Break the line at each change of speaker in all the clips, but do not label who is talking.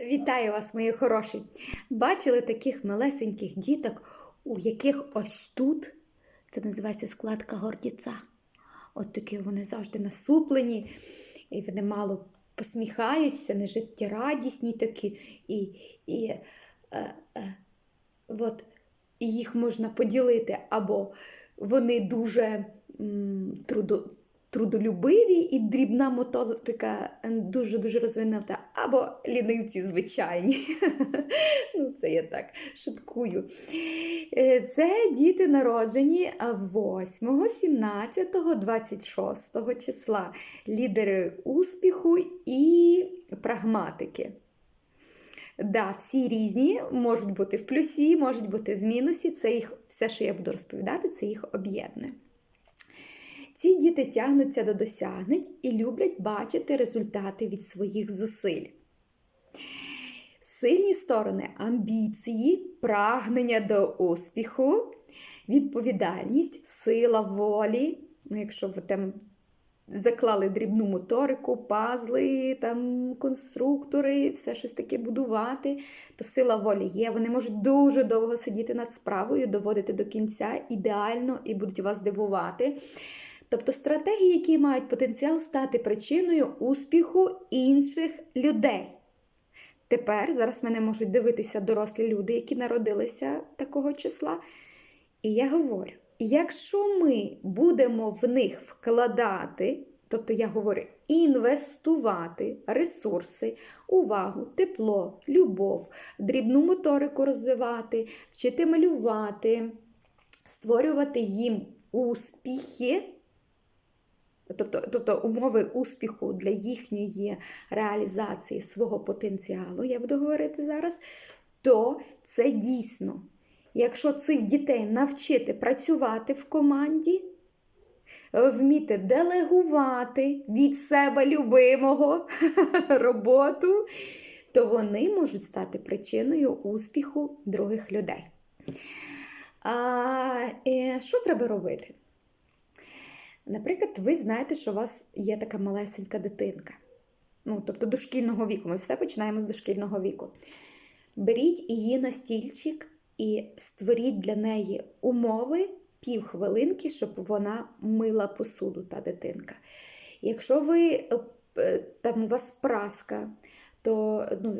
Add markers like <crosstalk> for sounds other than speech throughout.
Вітаю вас, мої хороші! Бачили таких малесеньких діток, у яких ось тут, це називається складка гордіця. От такі вони завжди насуплені, і вони мало посміхаються, нежиттєрадісні такі. І, і е, е, от, їх можна поділити, або вони дуже м, трудо, трудолюбиві і дрібна моторика дуже-дуже розвинута, або лінивці звичайні. <laughs> ну, Це я так шуткую. Е, Це діти народжені 8, 17, 26 числа, лідери успіху і прагматики. Да, всі різні, можуть бути в плюсі, можуть бути в мінусі. Це їх, все, що я буду розповідати, це їх об'єднує. Ці діти тягнуться до досягнень і люблять бачити результати від своїх зусиль. Сильні сторони амбіції, прагнення до успіху, відповідальність, сила волі. Ну, якщо ви там заклали дрібну моторику, пазли, там, конструктори, все щось таке будувати, то сила волі є. Вони можуть дуже довго сидіти над справою, доводити до кінця ідеально і будуть вас дивувати. Тобто стратегії, які мають потенціал стати причиною успіху інших людей. Тепер зараз мене можуть дивитися дорослі люди, які народилися такого числа. І я говорю: якщо ми будемо в них вкладати, тобто я говорю, інвестувати ресурси, увагу, тепло, любов, дрібну моторику розвивати, вчити малювати, створювати їм успіхи. Тобто, тобто умови успіху для їхньої реалізації свого потенціалу, я буду говорити зараз, то це дійсно, якщо цих дітей навчити працювати в команді, вміти делегувати від себе любимого <laughs> роботу, то вони можуть стати причиною успіху других людей. А, Що треба робити? Наприклад, ви знаєте, що у вас є така малесенька дитинка. Ну, тобто дошкільного віку. Ми все починаємо з дошкільного віку. Беріть її на стільчик і створіть для неї умови півхвилинки, щоб вона мила посуду, та дитинка. Якщо ви там у вас праска, то ну,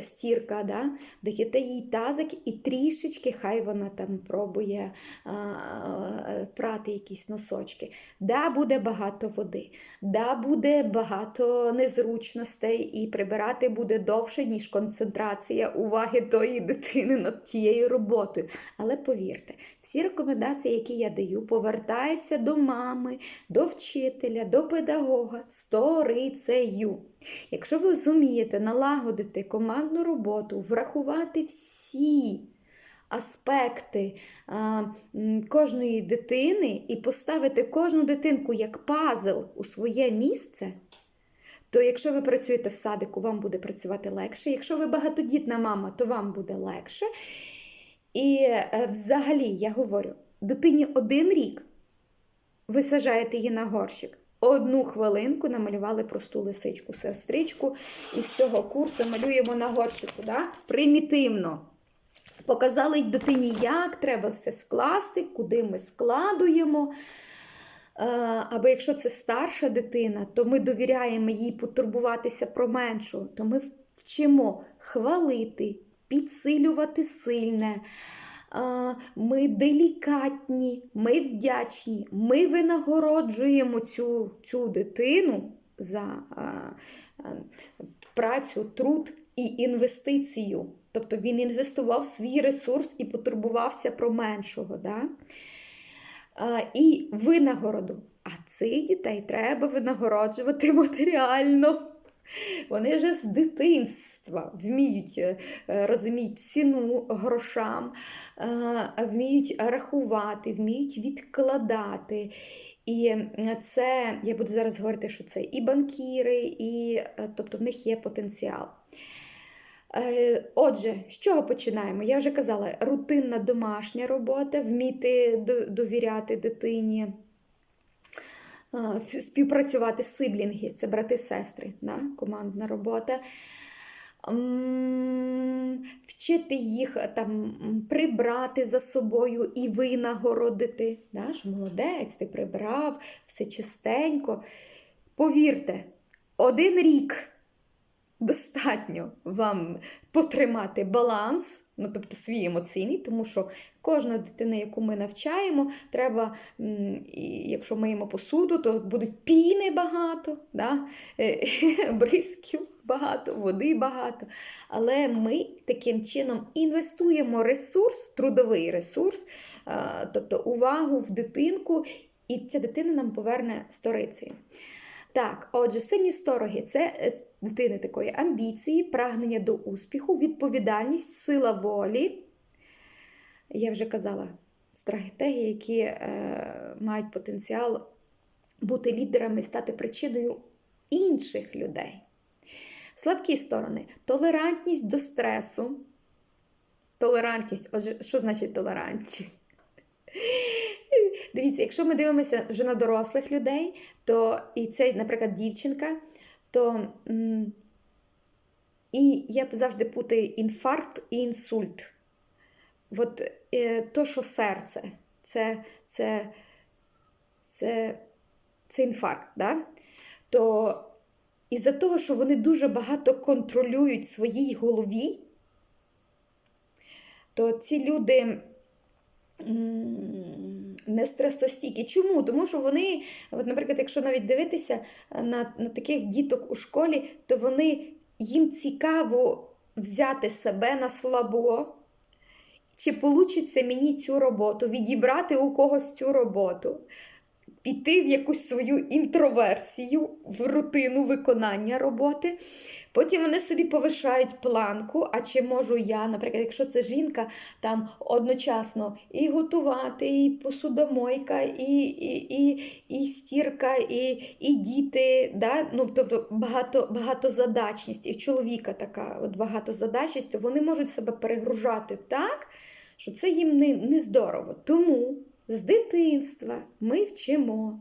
стірка, да, даєте їй тазик і трішечки, хай вона там пробує а, прати якісь носочки. Да, буде багато води, да, буде багато незручностей, і прибирати буде довше, ніж концентрація уваги тої дитини над тією роботою. Але повірте, всі рекомендації, які я даю, повертаються до мами, до вчителя, до педагога сторицею. Якщо ви зумієте налагодити командну роботу, врахувати всі аспекти а, кожної дитини і поставити кожну дитинку як пазл у своє місце, то якщо ви працюєте в садику, вам буде працювати легше. Якщо ви багатодітна мама, то вам буде легше. І е, взагалі, я говорю, дитині один рік ви сажаєте її на горщик. Одну хвилинку намалювали просту лисичку, сестричку. Із цього курсу малюємо на горщику. Да? Примітивно. Показали дитині, як треба все скласти, куди ми складуємо. Або якщо це старша дитина, то ми довіряємо їй потурбуватися про меншу, то ми вчимо хвалити, підсилювати сильне. Ми делікатні, ми вдячні, ми винагороджуємо цю цю дитину за працю, труд і інвестицію. Тобто він інвестував свій ресурс і потурбувався про меншого. Да? І винагороду. А цих дітей треба винагороджувати <laughs> матеріально. Вони вже з дитинства вміють розуміють ціну грошам, вміють рахувати, вміють відкладати. І це, я буду зараз говорити, що це і банкіри, і тобто в них є потенціал. Отже, з чого починаємо? Я вже казала, рутинна домашня робота, вміти довіряти дитині. Співпрацювати сиблінги, це брати-сестри, да? командна робота. вчити їх е, там прибрати за собою і винагородити. Що молодець, ти прибрав, все чистенько. Повірте, один рік достатньо вам потримати баланс, ну тобто свій емоційний, тому що кожна дитина, яку ми навчаємо, треба, якщо миємо посуду, то будуть піни багато, да? е, <laughs> бризків багато, води багато. Але ми таким чином інвестуємо ресурс, трудовий ресурс, тобто увагу в дитинку, і ця дитина нам поверне сторицею. Так, отже, сильні стороги це е, дитини такої амбіції, прагнення до успіху, відповідальність, сила волі. Я вже казала, стратегії, які е, мають потенціал бути лідерами і стати причиною інших людей. Слабкі сторони толерантність до стресу. Толерантність, отже, що значить толерантність? Дивіться, якщо ми дивимося вже на дорослих людей, то і це, наприклад, дівчинка, то і я завжди путаю інфаркт і інсульт. От е, то, що серце, це, це, це, це інфаркт. Да? То із-за того, що вони дуже багато контролюють своїй голові, то ці люди не стресостійкі. Чому? Тому що вони, от, наприклад, якщо навіть дивитися на, на таких діток у школі, то вони їм цікаво взяти себе на слабо. Чи получиться мені цю роботу, відібрати у когось цю роботу, піти в якусь свою інтроверсію, в рутину виконання роботи. Потім вони собі повишають планку. А чи можу я, наприклад, якщо це жінка, там одночасно і готувати, і посудомойка, і і, і, і стірка, і і діти. Да? Ну, Тобто багато, багатозадачність. І в чоловіка така от багатозадачність, то вони можуть себе перегружати так, що це їм не, не здорово. Тому з дитинства ми вчимо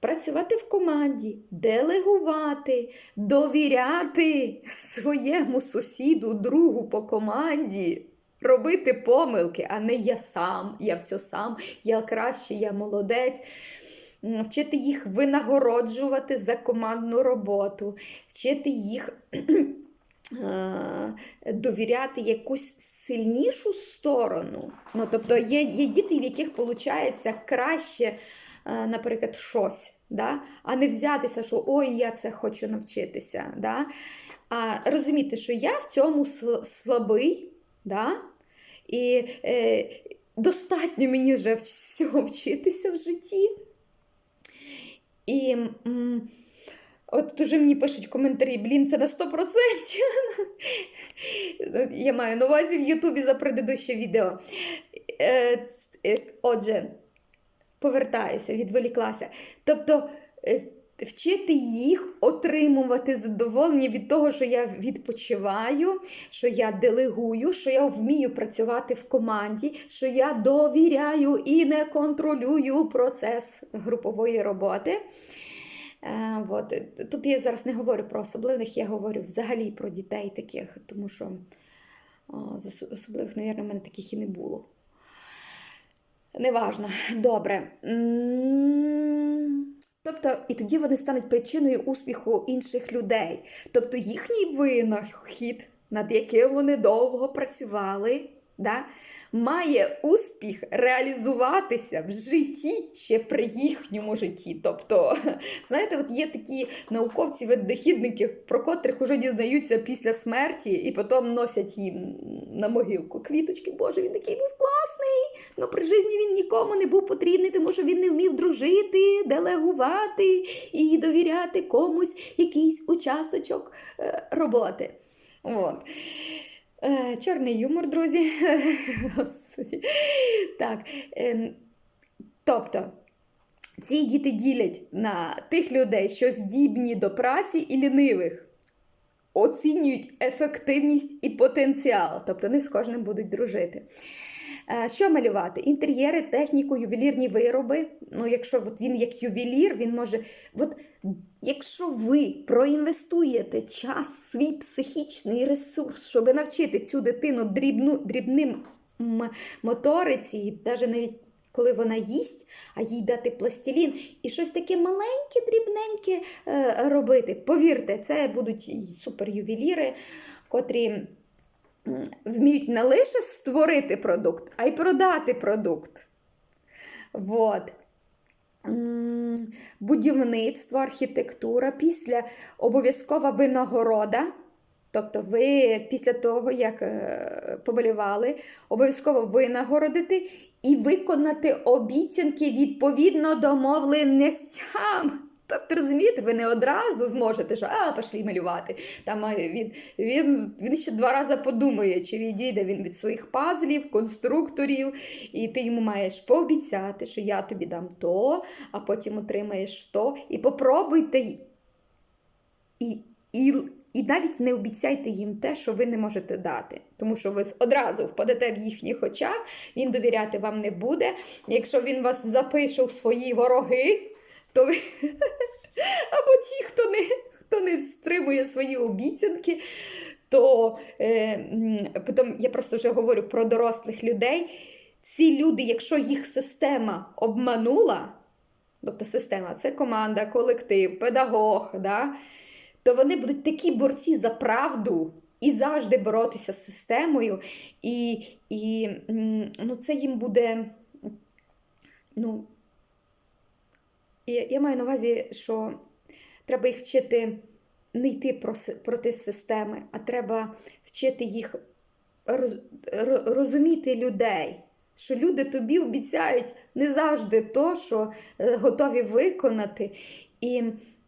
працювати в команді, делегувати, довіряти своєму сусіду, другу по команді, робити помилки, а не я сам, я все сам, я краще, я молодець. Вчити їх винагороджувати за командну роботу, вчити їх довіряти якусь сильнішу сторону. Ну, Тобто є є діти, в яких виходить краще, наприклад, щось, да? а не взятися, що ой, я це хочу навчитися. Да? А розуміти, що я в цьому слабий, да? і е, достатньо мені вже всього вчитися в житті. І м, От дуже мені пишуть коментарі, блін, це на 100%. Я маю на увазі в Ютубі за предыдуще відео. Е, е, отже, повертаюся, відволіклася. Тобто е, вчити їх отримувати задоволення від того, що я відпочиваю, що я делегую, що я вмію працювати в команді, що я довіряю і не контролюю процес групової роботи. Е, от. Тут я зараз не говорю про особливих, я говорю взагалі про дітей таких, тому що з особливих, мабуть, в мене таких і не було. Неважно. Добре. Тобто, і тоді вони стануть причиною успіху інших людей. Тобто їхній винахід, над яким вони довго працювали, да, має успіх реалізуватися в житті ще при їхньому житті. Тобто, <laughs> знаєте, от є такі науковці видохідники про котрих уже дізнаються після смерті і потім носять їм на могилку квіточки. Боже, він такий був класний, але при житті він нікому не був потрібний, тому що він не вмів дружити, делегувати і довіряти комусь якийсь участочок е, роботи. От. Е, чорний юмор, друзі. <laughs> Так. Ем, тобто. Ці діти ділять на тих людей, що здібні до праці і лінивих, оцінюють ефективність і потенціал, тобто не з кожним будуть дружити. Е, Що малювати? Інтер'єри, техніку, ювелірні вироби. Ну, якщо от він як ювелір, він може. От, якщо ви проінвестуєте час, свій психічний ресурс, щоб навчити цю дитину дрібну, дрібним моториці, навіть навіть коли вона їсть, а їй дати пластилін і щось таке маленьке, дрібненьке е, робити. Повірте, це будуть і суперювеліри, котрі вміють не лише створити продукт, а й продати продукт. Вот. Будівництво, архітектура, після обов'язкова винагорода. Тобто ви після того, як е, поболівали, обов'язково винагородити і виконати обіцянки відповідно домовленостям. Тобто, розумієте, ви не одразу зможете, що а, пішли малювати. Там він, він, він ще два рази подумає, чи відійде він від своїх пазлів, конструкторів, і ти йому маєш пообіцяти, що я тобі дам то, а потім отримаєш то. І попробуйте. І, і, і навіть не обіцяйте їм те, що ви не можете дати, тому що ви одразу впадете в їхніх очах, він довіряти вам не буде. Якщо він вас запише в свої вороги, то ви <laughs> або ті, хто не, хто не стримує свої обіцянки, то е, потім я просто вже говорю про дорослих людей. Ці люди, якщо їх система обманула, тобто система це команда, колектив, педагог, да, то вони будуть такі борці за правду і завжди боротися з системою. І, і ну, це їм буде. Ну, я, я маю на увазі, що треба їх вчити не йти проти системи, а треба вчити їх роз, розуміти людей. Що люди тобі обіцяють не завжди то, що е, готові виконати. І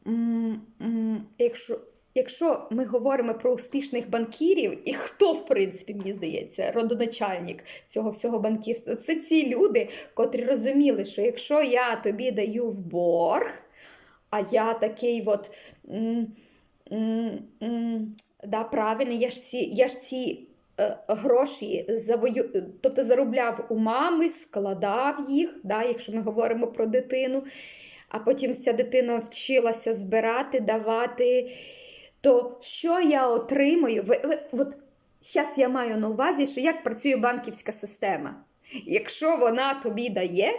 м, м, якщо, якщо ми говоримо про успішних банкірів, і хто, в принципі, мені здається, родоначальник цього всього банкірства, це ці люди, котрі розуміли, що якщо я тобі даю в борг, а я такий от. да, правильно, я ж ці, я ж ці е, гроші завою... тобто заробляв у мами, складав їх, да, якщо ми говоримо про дитину, а потім ця дитина вчилася збирати, давати. То що я отримую? Ви, ви, от зараз я маю на увазі, що як працює банківська система. Якщо вона тобі дає,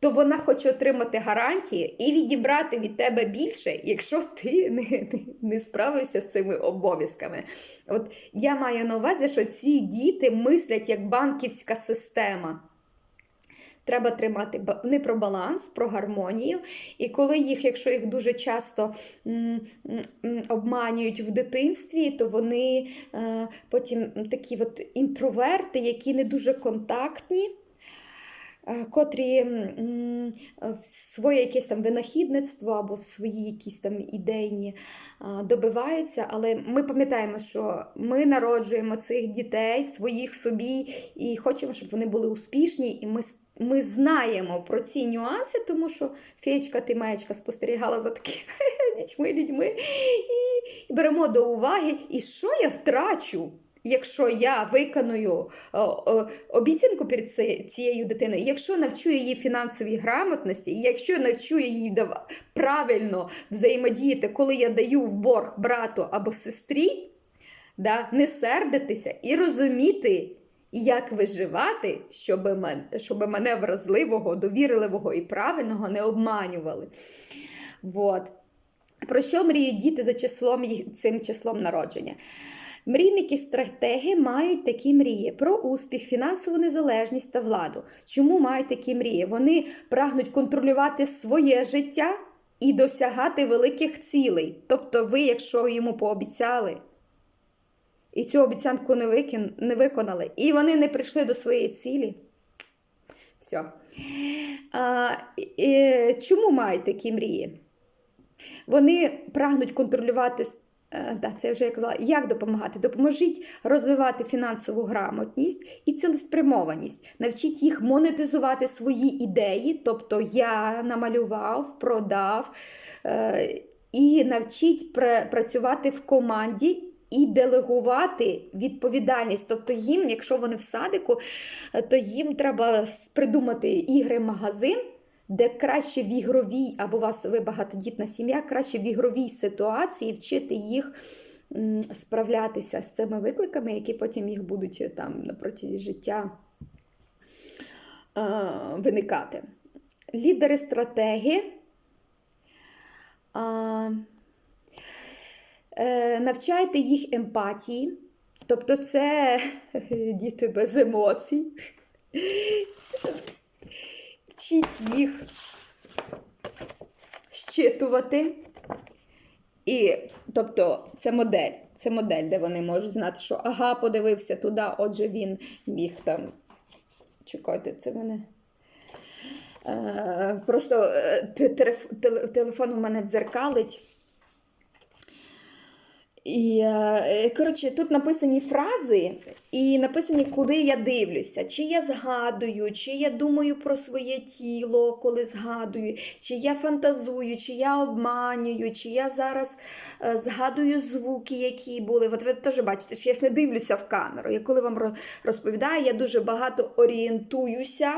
то вона хоче отримати гарантії і відібрати від тебе більше, якщо ти не, не, не справився з цими обов'язками. От я маю на увазі, що ці діти мислять як банківська система. Треба тримати не про баланс, про гармонію. І коли їх, якщо їх дуже часто обманюють в дитинстві, то вони е, потім такі от інтроверти, які не дуже контактні. е, Котрі в своє якесь там винахідництво або в свої якісь там ідейні добиваються, але ми пам'ятаємо, що ми народжуємо цих дітей, своїх собі, і хочемо, щоб вони були успішні, і ми, ми знаємо про ці нюанси, тому що феєчка Тимеєчка спостерігала за такими <laughs> дітьми, людьми, і, беремо до уваги, і що я втрачу. Якщо я виконую обіцянку перед цією дитиною, якщо навчу її фінансовій грамотності, якщо навчу її правильно взаємодіяти, коли я даю в борг брату або сестрі, да, не сердитися і розуміти, як виживати, щоб мене, щоб мене вразливого, довірливого і правильного не обманювали. Вот. Про що мріють діти за числом цим числом народження? Мрійники стратеги мають такі мрії про успіх, фінансову незалежність та владу. Чому мають такі мрії? Вони прагнуть контролювати своє життя і досягати великих цілей. Тобто, ви, якщо йому пообіцяли, і цю обіцянку не, викин, не виконали, і вони не прийшли до своєї цілі. Все. А, і, чому мають такі мрії? Вони прагнуть контролювати. е, Да, це я вже я казала, як допомагати? Допоможіть розвивати фінансову грамотність і цілеспрямованість. Навчіть їх монетизувати свої ідеї, тобто я намалював, продав, е, і навчіть пра- працювати в команді і делегувати відповідальність. Тобто їм, якщо вони в садику, е, то їм треба придумати ігри-магазин, де краще в ігровій, або у вас ви багатодітна сім'я, краще в ігровій ситуації вчити їх справлятися з цими викликами, які потім їх будуть е, там на протязі життя е, виникати. Лідери стратеги. Е, навчайте їх емпатії, тобто це <laughs> діти без емоцій. Вчіть їх щитувати. І, тобто, це модель, це модель, де вони можуть знати, що ага, подивився туди, отже, він міг там. Чекайте, це мене. Е, просто е, телефон у мене дзеркалить. І, е, коротше, тут написані фрази, і написані, куди я дивлюся. Чи я згадую, чи я думаю про своє тіло, коли згадую, чи я фантазую, чи я обманюю, чи я зараз е, згадую звуки, які були. От ви теж бачите, що я ж не дивлюся в камеру. Я коли вам розповідаю, я дуже багато орієнтуюся.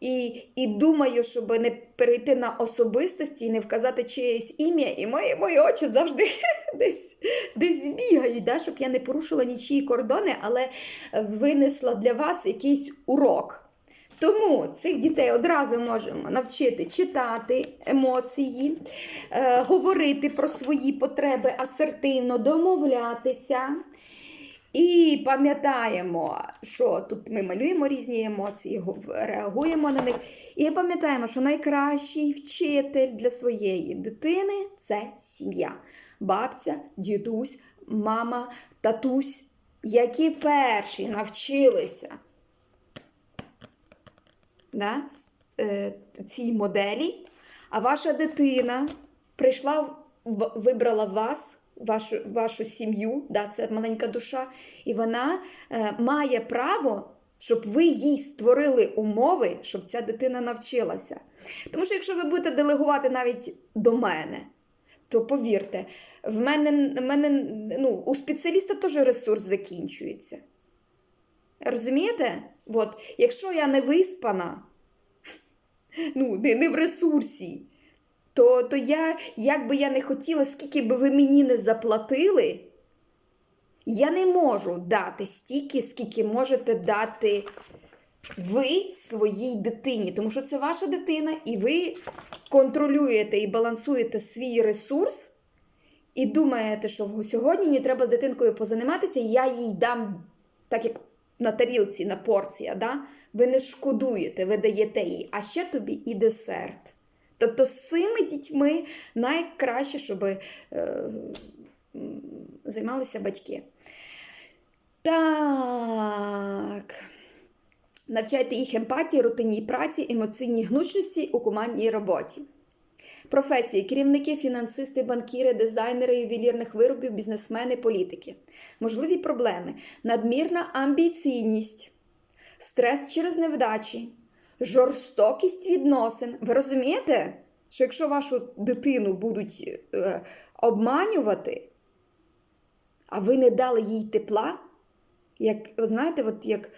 І, і думаю, щоб не перейти на особистості і не вказати чиєсь ім'я, і мої, мої очі завжди <laughs> десь, десь бігають, да? щоб я не порушила нічиї кордони, але винесла для вас якийсь урок. Тому цих дітей одразу можемо навчити читати емоції, е, говорити про свої потреби асертивно, домовлятися. І пам'ятаємо, що тут ми малюємо різні емоції, реагуємо на них. І пам'ятаємо, що найкращий вчитель для своєї дитини це сім'я. Бабця, дідусь, мама, татусь, які перші навчилися да, е, цій моделі, а ваша дитина прийшла, вибрала вас, вашу, вашу сім'ю, да, це маленька душа, і вона е, має право, щоб ви їй створили умови, щоб ця дитина навчилася. Тому що якщо ви будете делегувати навіть до мене, то повірте, в мене, в мене ну, у спеціаліста теж ресурс закінчується. Розумієте? От, якщо я не виспана, ну, не, не в ресурсі, то, то я, як би я не хотіла, скільки би ви мені не заплатили, я не можу дати стільки, скільки можете дати ви своїй дитині. Тому що це ваша дитина, і ви контролюєте і балансуєте свій ресурс. І думаєте, що сьогодні мені треба з дитинкою позаніматися, і я їй дам, так як на тарілці, на порція, да? ви не шкодуєте, ви даєте їй, а ще тобі і десерт. Тобто з цими дітьми найкраще, щоб е, займалися батьки. Так. Навчайте їх емпатії, рутинній праці, емоційній гнучності у командній роботі. Професії: керівники, фінансисти, банкіри, дизайнери ювелірних виробів, бізнесмени, політики. Можливі проблеми: надмірна амбіційність, стрес через невдачі, жорстокість відносин. Ви розумієте, що якщо вашу дитину будуть е, обманювати, а ви не дали їй тепла, як, от знаєте, от як.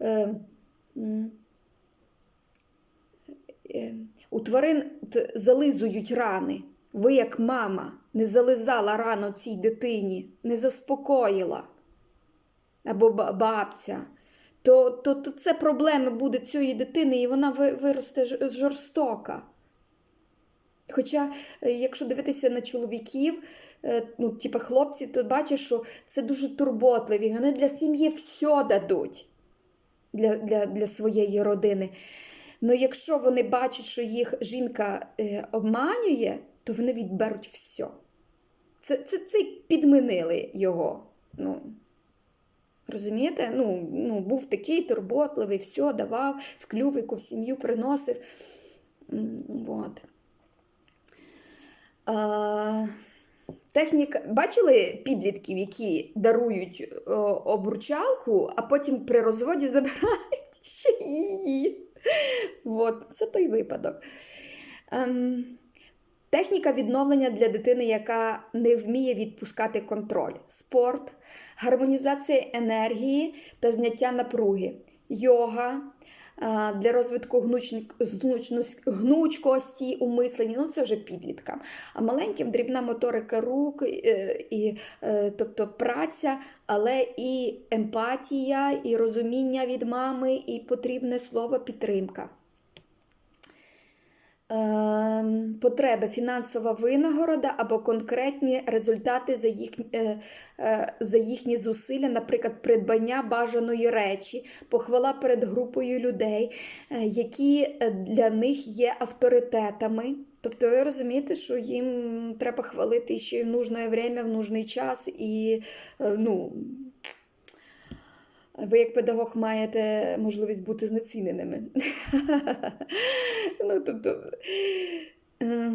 Е, е, у тварин зализують рани. Ви, як мама, не зализала рану цій дитині, не заспокоїла або ба- бабця, то, то, то це проблеми буде цієї дитини, і вона виросте жорстока. Хоча, е, якщо дивитися на чоловіків, е, ну, типу хлопці, то бачиш, що це дуже турботливі. Вони для сім'ї все дадуть для, для, для своєї родини. Ну, якщо вони бачать, що їх жінка е, обманює, то вони відберуть все. Це, це, це підмінили його. Ну, розумієте? Ну, ну, був такий турботливий, все давав, в клювику, в сім'ю приносив. Вот. А, техніка. Бачили підлітків, які дарують о, обручалку, а потім при розводі забирають <laughs> ще її. От, це той випадок. Ем, Техніка відновлення для дитини, яка не вміє відпускати контроль, спорт, гармонізація енергії та зняття напруги, йога для розвитку гнучкості у мисленні. Ну, це вже підліткам. А маленьким дрібна моторика рук, е, і, е, тобто праця, але і емпатія, і розуміння від мами, і потрібне слово підтримка. Ем, Потреби фінансова винагорода або конкретні результати за, їх, е, е, за їхні зусилля, наприклад, придбання бажаної речі, похвала перед групою людей, е, які для них є авторитетами. Тобто ви розумієте, що їм треба хвалити ще в нужне время, в нужний час, і ну, ви як педагог маєте можливість бути знеціненими. <laughs> ну, тобто, е,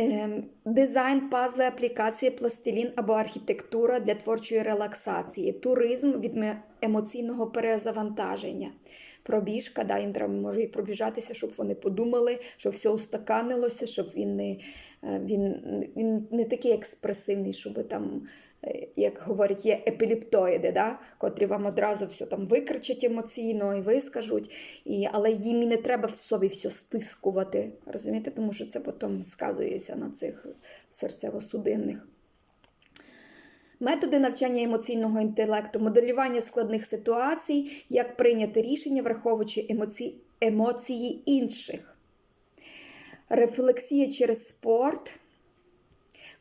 е, Дизайн, пазли, аплікації, пластилін або архітектура для творчої релаксації, туризм від емоційного перезавантаження. Пробіжка, да, їм треба може і пробіжатися, щоб вони подумали, щоб все устаканилося, щоб він не, е, він, він не такий експресивний, щоб там, як говорять, є епіліптоїди, да, котрі вам одразу все там викричать емоційно і вискажуть, і, але їм і не треба в собі все стискувати, розумієте, тому що це потім сказується на цих серцево-судинних. Методи навчання емоційного інтелекту, моделювання складних ситуацій, як прийняти рішення, враховуючи емоці... емоції інших, рефлексія через спорт,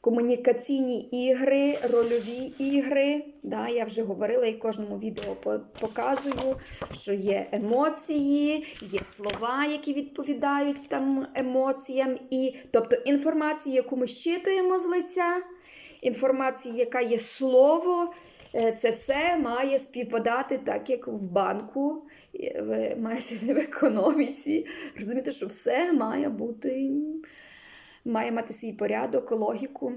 комунікаційні ігри, рольові ігри. Да, я вже говорила і кожному відео показую, що є емоції, є слова, які відповідають там емоціям, і тобто інформацію, яку ми щитуємо з лиця інформації, яка є слово, е, це все має співпадати так, як в банку, в, в економіці. Розумієте, що все має бути, має мати свій порядок, логіку.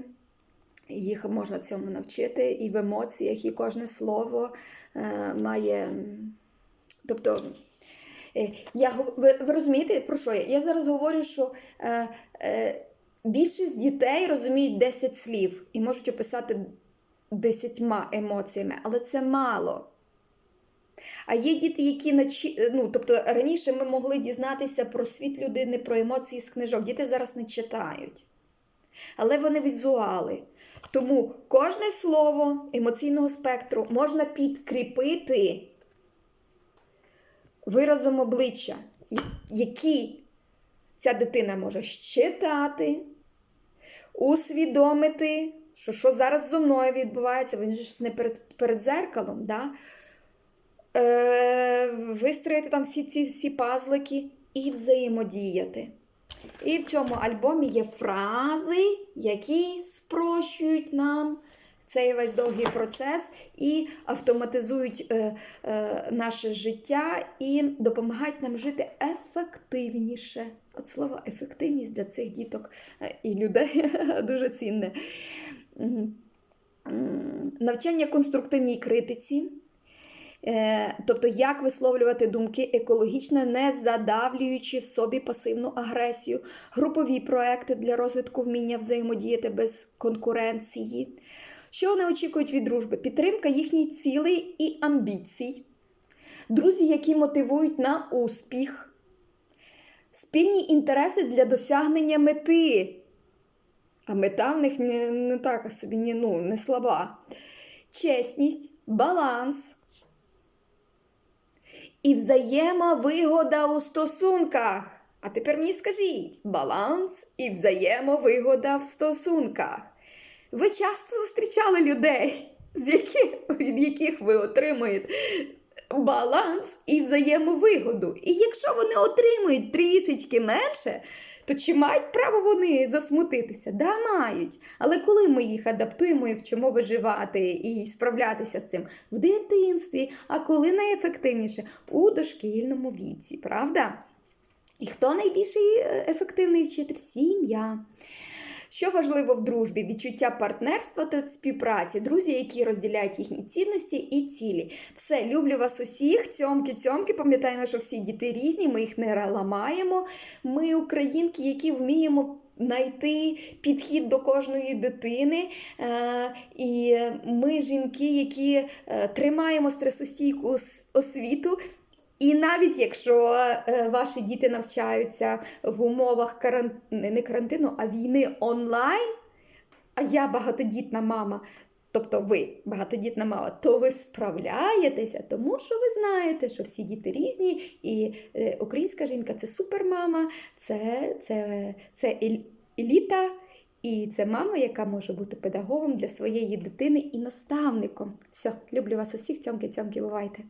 Їх можна цьому навчити, і в емоціях, і кожне слово е, має. Тобто, е, я, ви, ви розумієте, про що я? Я зараз говорю, що е, е, більшість дітей розуміють 10 слів і можуть описати десятьма емоціями, але це мало. А є діти, які начи... ну, тобто раніше ми могли дізнатися про світ людини, про емоції з книжок. Діти зараз не читають. Але вони візуали. Тому кожне слово емоційного спектру можна підкріпити виразом обличчя, який ця дитина може щитати, усвідомити, що що зараз зо мною відбувається, він ж не перед, перед зеркалом. Да? Е, вистроїти там всі ці всі пазлики і взаємодіяти. І в цьому альбомі є фрази, які спрощують нам цей весь довгий процес і автоматизують е, е, наше життя і допомагають нам жити ефективніше. От слово ефективність для цих діток е, і людей <laughs> дуже цінне. Навчання конструктивній критиці. Е, Тобто, як висловлювати думки екологічно, не задавлюючи в собі пасивну агресію, групові проекти для розвитку вміння взаємодіяти без конкуренції. Що вони очікують від дружби? Підтримка їхніх цілей і амбіцій, друзі, які мотивують на успіх, спільні інтереси для досягнення мети. А мета в них не, не така собі, не, ну, не слаба. Чесність, баланс і взаємовигода у стосунках. А тепер мені скажіть: баланс і взаємовигода в стосунках. Ви часто зустрічали людей, з яких, від яких ви отримуєте баланс і взаємовигоду. І якщо вони отримують трішечки менше, то чи мають право вони засмутитися? Да, мають. Але коли ми їх адаптуємо і вчимо виживати і справлятися з цим в дитинстві, а коли найефективніше у дошкільному віці, правда? І хто найбільший е, ефективний вчитель? Сім'я. Що важливо в дружбі? Відчуття партнерства та співпраці, друзі, які розділяють їхні цінності і цілі. Все, люблю вас усіх. Цьомки, цьомки. Пам'ятаємо, що всі діти різні, ми їх не ламаємо. Ми українки, які вміємо. Знайти підхід до кожної дитини, Е, і ми жінки, які е, тримаємо стресостійку освіту. І навіть якщо е, ваші діти навчаються в умовах каран... не карантину, а війни онлайн, а я багатодітна мама, тобто ви багатодітна мама, то ви справляєтеся, тому що ви знаєте, що всі діти різні, і е, українська жінка це супермама, це, це, це еліта. І це мама, яка може бути педагогом для своєї дитини і наставником. Все, люблю вас усіх, цьомки, цьомки, бувайте.